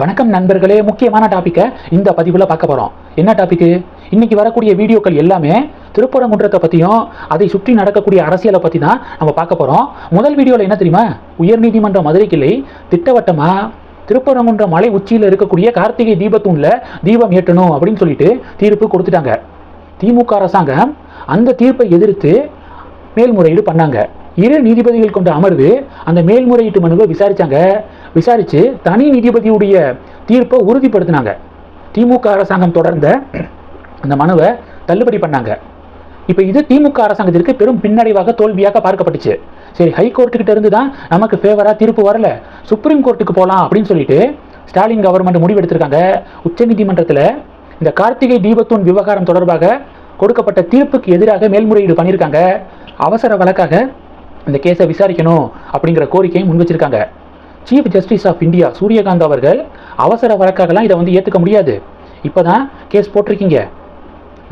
வணக்கம் நண்பர்களே முக்கியமான டாப்பிக்கை இந்த பதிவில் பார்க்க போகிறோம் என்ன டாபிக்கு இன்னைக்கு வரக்கூடிய வீடியோக்கள் எல்லாமே திருப்பரங்குன்றத்தை பற்றியும் அதை சுற்றி நடக்கக்கூடிய அரசியலை பற்றி தான் நம்ம பார்க்க போகிறோம் முதல் வீடியோவில் என்ன தெரியுமா? உயர்நீதிமன்ற மதுரை கிளை திட்டவட்டமாக திருப்பரங்குன்ற மலை உச்சியில் இருக்கக்கூடிய கார்த்திகை தீபத்தூணில் தீபம் ஏற்றணும் அப்படின்னு சொல்லிட்டு தீர்ப்பு கொடுத்துட்டாங்க. திமுக அரசாங்கம் அந்த தீர்ப்பை எதிர்த்து மேல்முறையீடு பண்ணாங்க. இரு நீதிபதிகள் கொண்ட அமர்வு அந்த மேல்முறையீட்டு மனுவை விசாரிச்சாங்க. விசாரிச்சு தனி நீதிபதியுடைய தீர்ப்பை உறுதிப்படுத்தினாங்க. திமுக அரசாங்கம் தொடர்ந்த அந்த மனுவை தள்ளுபடி பண்ணாங்க. இப்போ இது திமுக அரசாங்கத்திற்கு பெரும் பின்னடைவாக தோல்வியாக பார்க்கப்பட்டுச்சு. சரி ஹைகோர்ட்டுக்கிட்ட இருந்து தான் நமக்கு ஃபேவராக தீர்ப்பு வரல. சுப்ரீம் கோர்ட்டுக்கு போகலாம் அப்படின்னு சொல்லிட்டு ஸ்டாலின் கவர்மெண்ட் முடிவெடுத்திருக்காங்க உச்சநீதிமன்றத்தில் இந்த கார்த்திகை தீபத்தூன் விவகாரம் தொடர்பாக கொடுக்கப்பட்ட தீர்ப்புக்கு எதிராக மேல்முறையீடு பண்ணியிருக்காங்க. அவசர வழக்காக இந்த கேஸை விசாரிக்கணும் அப்படிங்கிற கோரிக்கையை முன் வச்சிருக்காங்க chief justice of India Suryakant அவர்கள் அவசர வழக்காகலாம் இதை வந்து ஏற்றுக்க முடியாது. இப்போ தான் கேஸ் போட்டிருக்கீங்க.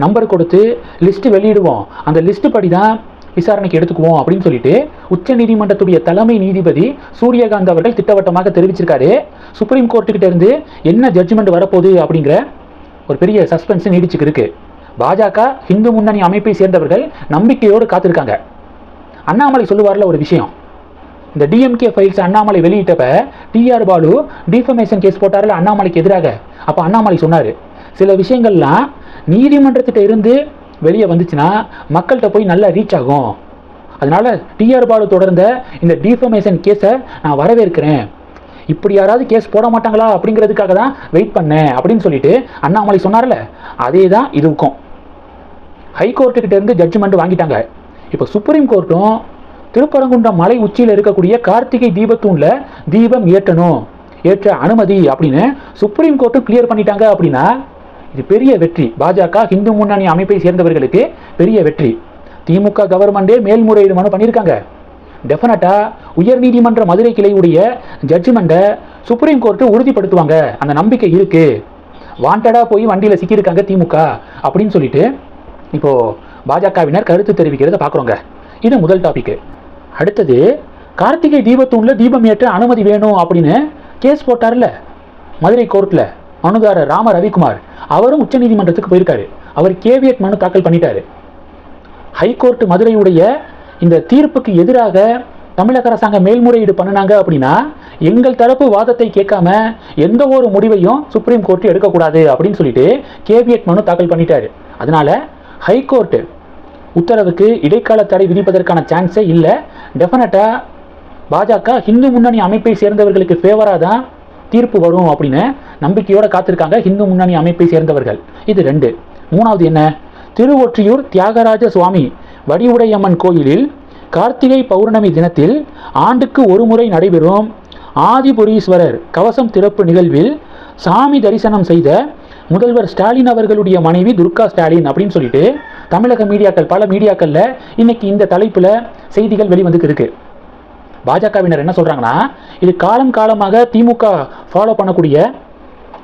நம்பர் கொடுத்து லிஸ்ட்டு வெளியிடுவோம். அந்த லிஸ்ட்டு படி தான் விசாரணைக்கு எடுத்துக்குவோம் அப்படின்னு சொல்லிட்டு உச்ச நீதிமன்றத்துடைய தலைமை நீதிபதி சூரியகாந்த் அவர்கள் திட்டவட்டமாக தெரிவிச்சிருக்காரு. சுப்ரீம் கோர்ட்டுக்கிட்ட இருந்து என்ன ஜட்ஜ்மெண்ட் வரப்போகுது அப்படிங்கிற ஒரு பெரிய சஸ்பென்ஸ் நீடிச்சுக்கு இருக்கு பாஜக இந்து முன்னணி அமைப்பை சேர்ந்தவர்கள் நம்பிக்கையோடு காத்திருக்காங்க. அண்ணாமலை சொல்லுவார்ல ஒரு விஷயம். இந்த DMK files Annamalai வெளியிட்டப்ப T R Baalu defamation case போட்டார்ல அண்ணாமலைக்கு எதிராக. அப்போ அண்ணாமலை சொன்னார் சில விஷயங்கள்லாம் நீதிமன்றத்திட்ட இருந்து வெளியே வந்துச்சுன்னா மக்கள்கிட்ட போய் நல்லா ரீச் ஆகும். அதனால் டிஆர் பாலு தொடர்ந்த இந்த டிஃபமேஷன் கேஸை நான் வரவேற்கிறேன். இப்படி யாராவது கேஸ் போட மாட்டாங்களா அப்படிங்கிறதுக்காக தான் வெயிட் பண்ணேன் அப்படின்னு சொல்லிட்டு அண்ணாமலை சொன்னார்ல அதே தான் இதுக்கும் ஹைகோர்ட்டுக்கிட்ட இருந்து ஜட்ஜ்மெண்ட் வாங்கிட்டாங்க. இப்போ சுப்ரீம் கோர்ட்டும் திருப்பரங்குன்றம் மலை உச்சியில் இருக்கக்கூடிய கார்த்திகை தீபத்தூணில் தீபம் ஏற்றணும் ஏற்ற அனுமதி அப்படின்னு சுப்ரீம் கோர்ட்டும் கிளியர் பண்ணிட்டாங்க அப்படின்னா இது பெரிய வெற்றி. பாஜக இந்து முன்னணி அமைப்பை சேர்ந்தவர்களுக்கு பெரிய வெற்றி. திமுக கவர்மெண்டே மேல்முறையீடு மனு பண்ணியிருக்காங்க டெஃபினட்டாக உயர்நீதிமன்ற மதுரை கிளையுடைய ஜட்ஜ்மெண்ட்டை சுப்ரீம் கோர்ட்டு உறுதிப்படுத்துவாங்க. அந்த நம்பிக்கை இருக்கு. வாண்டடாக போய் வண்டியில் சிக்கியிருக்காங்க திமுக அப்படின்னு சொல்லிட்டு இப்போது பாஜகவினர் கருத்து தெரிவிக்கிறத பார்க்குறோங்க. இது முதல் டாபிக் அடுத்தது கார்த்திகை தீபத்தூணில் தீபம் ஏற்ற அனுமதி வேணும் அப்படின்னு கேஸ் போட்டார்ல மதுரை கோர்ட்டில் மனுதாரர் ராம ரவிக்குமார். அவரும் உச்சநீதிமன்றத்துக்கு போயிருக்காரு. அவர் கேவியட் மனு தாக்கல் பண்ணிட்டாரு. ஹைகோர்ட் மதுரையுடைய இந்த தீர்ப்புக்கு எதிராக தமிழக அரசாங்கம் மேல்முறையீடு பண்ணினாங்க அப்படின்னா எங்கள் தரப்பு வாதத்தை கேட்காம எந்த ஒரு முடிவையும் சுப்ரீம் கோர்ட் எடுக்கக்கூடாது அப்படின்னு சொல்லிட்டு கேவியட் மனு தாக்கல் பண்ணிட்டாரு. அதனால ஹைகோர்ட்டு உத்தரவுக்கு இடைக்கால தடை விதிப்பதற்கான சான்ஸே இல்லை. டெஃபினட்டாக பாஜக ஹிந்து முன்னணி அமைப்பை சேர்ந்தவர்களுக்கு ஃபேவராக தான் தீர்ப்பு வரும் அப்படின்னு நம்பிக்கையோடு காத்திருக்காங்க ஹிந்து முன்னணி அமைப்பை சேர்ந்தவர்கள். இது ரெண்டு. மூணாவது என்ன? திருவொற்றியூர் தியாகராஜ சுவாமி வடிவுடையம்மன் கோயிலில் கார்த்திகை பௌர்ணமி தினத்தில் ஆண்டுக்கு ஒரு முறை நடைபெறும் ஆதிபுரீஸ்வரர் கவசம் திறப்பு நிகழ்வில் சாமி தரிசனம் செய்த முதல்வர் ஸ்டாலின் அவர்களுடைய மனைவி துர்கா ஸ்டாலின் அப்படின்னு சொல்லிட்டு தமிழக மீடியாக்கள் பல மீடியாக்களில் இன்னைக்கு இந்த தலைப்பில் செய்திகள் வெளிவந்துக்கு இருக்கு. பாஜகவினர் என்ன சொல்கிறாங்கன்னா இது காலம் காலமாக திமுக ஃபாலோ பண்ணக்கூடிய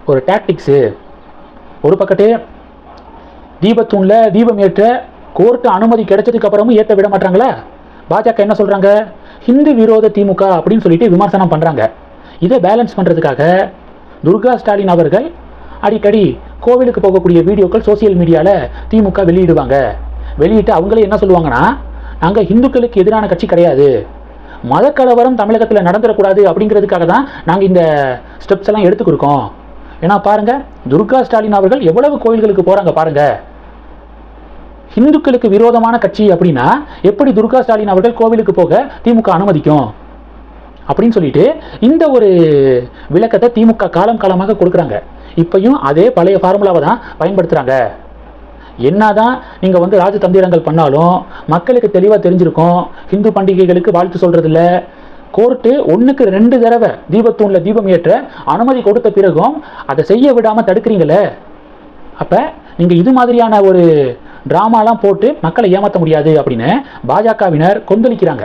ஒரு டாக்டிக்ஸு ஒரு பக்கத்து தீபத்தூணில் தீபம் ஏற்ற கோர்ட்டு அனுமதி கிடைச்சதுக்கு அப்புறமும் ஏற்ற விட மாட்டாங்களா? பாஜக என்ன சொல்கிறாங்க ஹிந்து விரோத திமுக அப்படின்னு சொல்லிட்டு விமர்சனம் பண்ணுறாங்க இதை பேலன்ஸ் பண்ணுறதுக்காக துர்கா ஸ்டாலின் அவர்கள் அடிக்கடி கோவிலுக்கு போகக்கூடிய வீடியோக்கள் சோசியல் மீடியாவில் திமுக வெளியிடுவாங்க. வெளியிட்டு அவங்களே என்ன சொல்லுவாங்கன்னா நாங்கள் இந்துக்களுக்கு எதிரான கட்சி கிடையாது. மதக்கலவரம் தமிழகத்தில் நடந்துடக்கூடாது அப்படிங்கிறதுக்காக தான் நாங்கள் இந்த ஸ்டெப்ஸ் எல்லாம் எடுத்துக்கிருக்கோம். ஏன்னா பாருங்கள் துர்கா ஸ்டாலின் அவர்கள் எவ்வளவு கோயில்களுக்கு போகிறாங்க பாருங்கள் இந்துக்களுக்கு விரோதமான கட்சி அப்படின்னா எப்படி துர்கா ஸ்டாலின் அவர்கள் கோவிலுக்கு போக திமுக அனுமதிக்கும்? அப்படின்னு சொல்லிட்டு இந்த ஒரு விளக்கத்தை திமுக காலம் காலமாக கொடுக்குறாங்க. இப்பையும் அதே பழைய ஃபார்முலாவை தான் பயன்படுத்துகிறாங்க என்னதான் நீங்கள் வந்து ராஜதந்திரங்கள் பண்ணாலும் மக்களுக்கு தெளிவாக தெரிஞ்சிருக்கும். ஹிந்து பண்டிகைகளுக்கு வாழ்த்து சொல்கிறதில்ல கோர்ட்டு ஒன்றுக்கு ரெண்டு தடவை தீபத்தூணில் தீபம் ஏற்ற அனுமதி கொடுத்த பிறகும் அதை செய்ய விடாமல் தடுக்கிறீங்களே. அப்போ நீங்கள் இது மாதிரியான ஒரு ட்ராமாலாம் போட்டு மக்களை ஏமாற்ற முடியாது அப்படின்னு பாஜகவினர் கொந்தளிக்கிறாங்க.